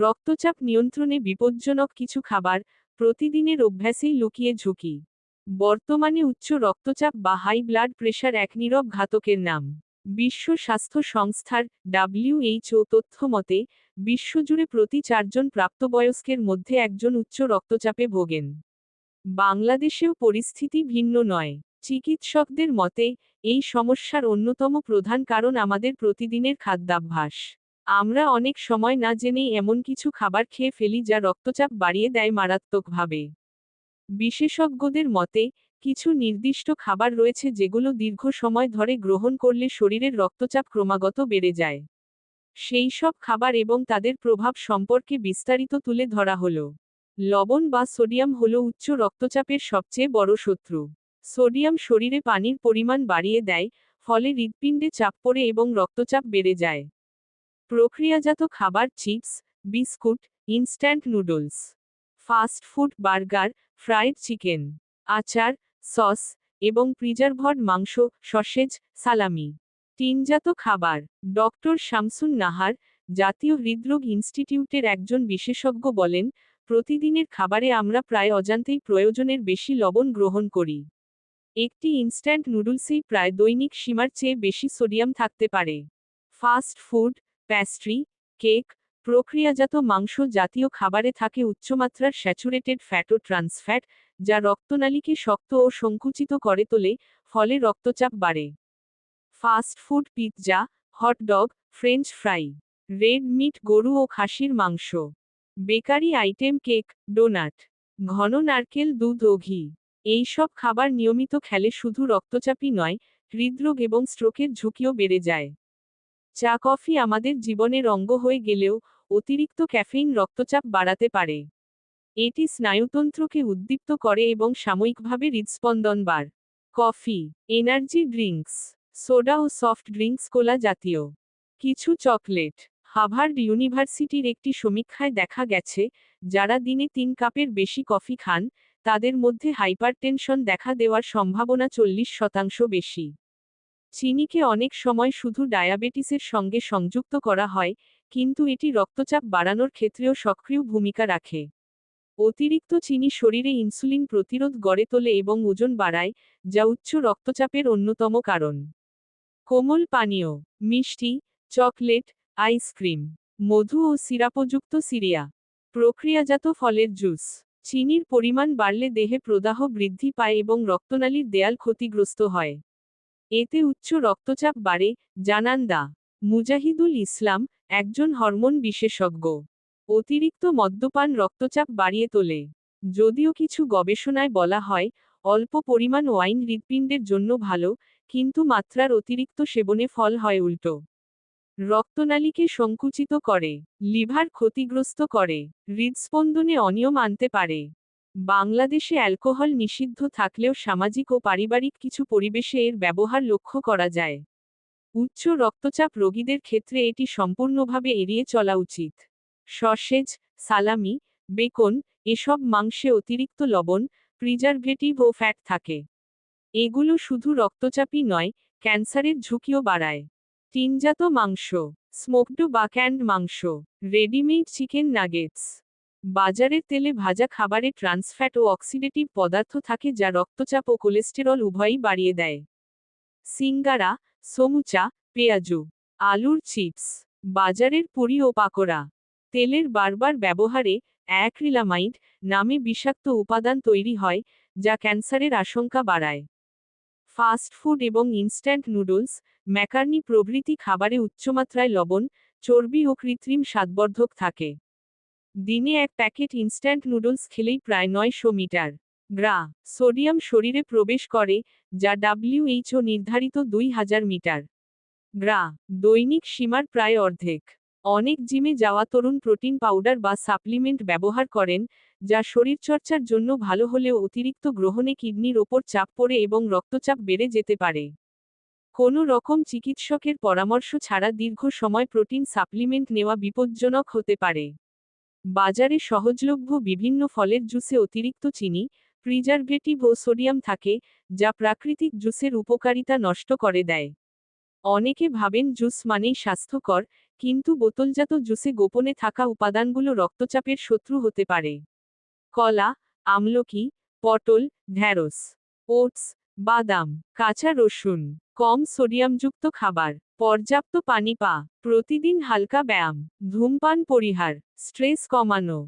রক্তচাপ নিয়ন্ত্রণে বিপজ্জনক কিছু খাবার প্রতিদিনের অভ্যাসেই লুকিয়ে ঝুঁকি। বর্তমানে উচ্চ রক্তচাপ বা হাই ব্লাড প্রেশার এক নীরব ঘাতকের নাম। বিশ্ব স্বাস্থ্য সংস্থার ডাব্লিউএইচও তথ্য মতে, বিশ্বজুড়ে প্রতি চারজন প্রাপ্তবয়স্কের মধ্যে একজন উচ্চ রক্তচাপে ভোগেন। বাংলাদেশেও পরিস্থিতি ভিন্ন নয়। চিকিৎসকদের মতে, এই সমস্যার অন্যতম প্রধান কারণ আমাদের প্রতিদিনের খাদ্যাভ্যাস। আমরা অনেক সময় না জেনেই এমন কিছু খাবার খেয়ে ফেলি যা রক্তচাপ বাড়িয়ে দেয় মারাত্মকভাবে। বিশেষজ্ঞদের মতে, কিছু নির্দিষ্ট খাবার রয়েছে যেগুলো দীর্ঘ সময় ধরে গ্রহণ করলে শরীরের রক্তচাপ ক্রমাগত বেড়ে যায়। সেই সব খাবার এবং তাদের প্রভাব সম্পর্কে বিস্তারিত তুলে ধরা হল। লবণ বা সোডিয়াম হল উচ্চ রক্তচাপের সবচেয়ে বড় শত্রু। সোডিয়াম শরীরে পানির পরিমাণ বাড়িয়ে দেয়, ফলে হৃৎপিণ্ডে চাপ পড়ে এবং রক্তচাপ বেড়ে যায়। প্রক্রিয়াজাত খাবার chips, biscuit, instant noodles, fast food burger, fried chicken, আচার, সস এবং প্রিজারভড মাংস, সসেজ, সালামি। টিনজাত খাবার, ডক্টর শামসুন নাহার, জাতীয় হৃদরোগ ইনস্টিটিউটের একজন বিশেষজ্ঞ বলেন, প্রতিদিনের খাবারে আমরা প্রায় অজান্তেই প্রয়োজনের বেশি লবণ গ্রহণ করি। একটি ইনস্ট্যান্ট নুডলসেই প্রায় দৈনিক সীমার চেয়ে বেশি সোডিয়াম থাকতে পারে। ফাস্ট ফুড প্যাস্ট্রি কেক, প্রক্রিয়াজাত মাংস জাতীয় খাবারে থাকে উচ্চমাত্রার স্যাচুরেটেড ফ্যাট ট্রান্সফ্যাট যা রক্তনালীকে শক্ত ও সংকুচিত করে তোলে, ফলে রক্তচাপ বাড়ে। Fast food pizza hotdog french fry, red meat গরু ও খাসির মাংস, বেকারি আইটেম কেক, ডোনাট, ঘন নারকেল দুধ ও ঘি। এই সব খাবার নিয়মিত খেলে শুধু রক্তচাপই নয়, হৃদরোগ এবং স্ট্রোকের ঝুঁকিও বেড়ে যায়। চা কফি আমাদের জীবনের অঙ্গ হয়ে গেলেও অতিরিক্ত ক্যাফেইন রক্তচাপ বাড়াতে পারে। এটি স্নায়ুতন্ত্রকে উদ্দীপ্ত করে এবং সাময়িকভাবে হৃদস্পন্দন বার। কফি, এনার্জি ড্রিঙ্কস, সোডা ও সফট ড্রিঙ্কস কোলা জাতীয় কিছু চকলেট হাভার্ড ইউনিভার্সিটির একটি সমীক্ষায় দেখা গেছে, যারা দিনে তিন কাপের বেশি কফি খান, তাদের মধ্যে হাইপারটেনশন দেখা দেওয়ার সম্ভাবনা চল্লিশ শতাংশ বেশি। চিনিকে অনেক সময় শুধু ডায়াবেটিসের সঙ্গে সংযুক্ত করা হয়, কিন্তু এটি রক্তচাপ বাড়ানোর ক্ষেত্রেও সক্রিয় ভূমিকা রাখে। অতিরিক্ত চিনি শরীরে ইনসুলিন প্রতিরোধ গড়ে তোলে এবং ওজন বাড়ায়, যা উচ্চ রক্তচাপের অন্যতম কারণ। কোমল পানীয়, মিষ্টি, চকলেট, আইসক্রিম, মধু ও সিরাপযুক্ত সিরিয়া, প্রক্রিয়াজাত ফলের জুস। চিনির পরিমাণ বাড়লে দেহে প্রদাহ বৃদ্ধি পায় এবং রক্তনালীর দেয়াল ক্ষতিগ্রস্ত হয়। এতে উচ্চ রক্তচাপ বাড়ে, জানান দা। মুজাহিদুল ইসলাম, একজন হরমোন বিশেষজ্ঞ। অতিরিক্ত মদ্যপান রক্তচাপ বাড়িয়ে তোলে। যদিও কিছু গবেষণায় বলা হয়, অল্প পরিমাণ ওয়াইন হৃৎপিণ্ডের জন্য ভালো, কিন্তু মাত্রার অতিরিক্ত সেবনে ফল হয় উল্টো। রক্তনালীকে সংকুচিত করে, লিভার ক্ষতিগ্রস্ত করে, হৃদস্পন্দনে অনিয়ম আনতে পারে। বাংলাদেশে অ্যালকোহল নিষিদ্ধ থাকলেও সামাজিক ও পারিবারিক কিছু পরিবেশে এর ব্যবহার লক্ষ্য করা যায়। উচ্চ রক্তচাপ রোগীদের ক্ষেত্রে এটি সম্পূর্ণভাবে এড়িয়ে চলা উচিত। সসেজ, সালামি, বেকন, এসব মাংসে অতিরিক্ত লবণ, প্রিজারভেটিভ ও ফ্যাট থাকে। এগুলো শুধু রক্তচাপই নয়, ক্যান্সারের ঝুঁকিও বাড়ায়। টিনজাত মাংস, স্মোকড বা ক্যান্ড মাংস, রেডিমেড চিকেন নাগেটস। বাজারের তেলে ভাজা খাবারে ট্রান্সফ্যাট ও অক্সিডেটিভ পদার্থ থাকে যা রক্তচাপ ও কোলেস্টেরল উভয়ই বাড়িয়ে দেয়। সিঙ্গারা, সমুচা, পেঁয়াজু, আলুর চিপস, বাজারের পুরি ও পাকোড়া। তেলের বারবার ব্যবহারে অ্যাক্রিলামাইড নামে বিষাক্ত উপাদান তৈরি হয়, যা ক্যান্সারের আশঙ্কা বাড়ায়। ফাস্ট ফুড এবং ইনস্ট্যান্ট নুডলস, ম্যাকার্নি প্রভৃতি খাবারে উচ্চমাত্রায় লবণ, চর্বি ও কৃত্রিম স্বাদবর্ধক থাকে। দিনে এক প্যাকেট ইনস্ট্যান্ট নুডলস খেলেই প্রায় নয়শো মিটার। গ্রা, সোডিয়াম শরীরে প্রবেশ করে, যা ডাব্লিউএইচও নির্ধারিত দুই হাজার মিটার। গ্রা, দৈনিক সীমার প্রায় অর্ধেক। অনেক জিমে যাওয়া তরুণ প্রোটিন পাউডার বা সাপ্লিমেন্ট ব্যবহার করেন, যা শরীরচর্চার জন্য ভালো হলেও অতিরিক্ত গ্রহণে কিডনির ওপর চাপ পড়ে এবং রক্তচাপ বেড়ে যেতে পারে। কোনো রকম চিকিৎসকের পরামর্শ ছাড়া দীর্ঘ সময় প্রোটিন সাপ্লিমেন্ট নেওয়া বিপজ্জনক হতে পারে। বাজারে সহজলভ্য বিভিন্ন ফলের জুসে অতিরিক্ত চিনি, প্রিজারভেটিভ ও সোডিয়াম থাকে, যা প্রাকৃতিক জুসের উপকারিতা নষ্ট করে দেয়। অনেকে ভাবেন জুস মানেই স্বাস্থ্যকর, কিন্তু বোতলজাত জুসে গোপনে থাকা উপাদানগুলো রক্তচাপের শত্রু হতে পারে। কলা, আমলকি, পটল, ঢ্যাঁড়স, ওটস, বাদাম, কাঁচা রসুন, কম সোডিয়ামযুক্ত খাবার। পর্যাপ্ত পানি পা প্রতিদিন হালকা ব্যায়াম ধূমপান পরিহার স্ট্রেস কমানো।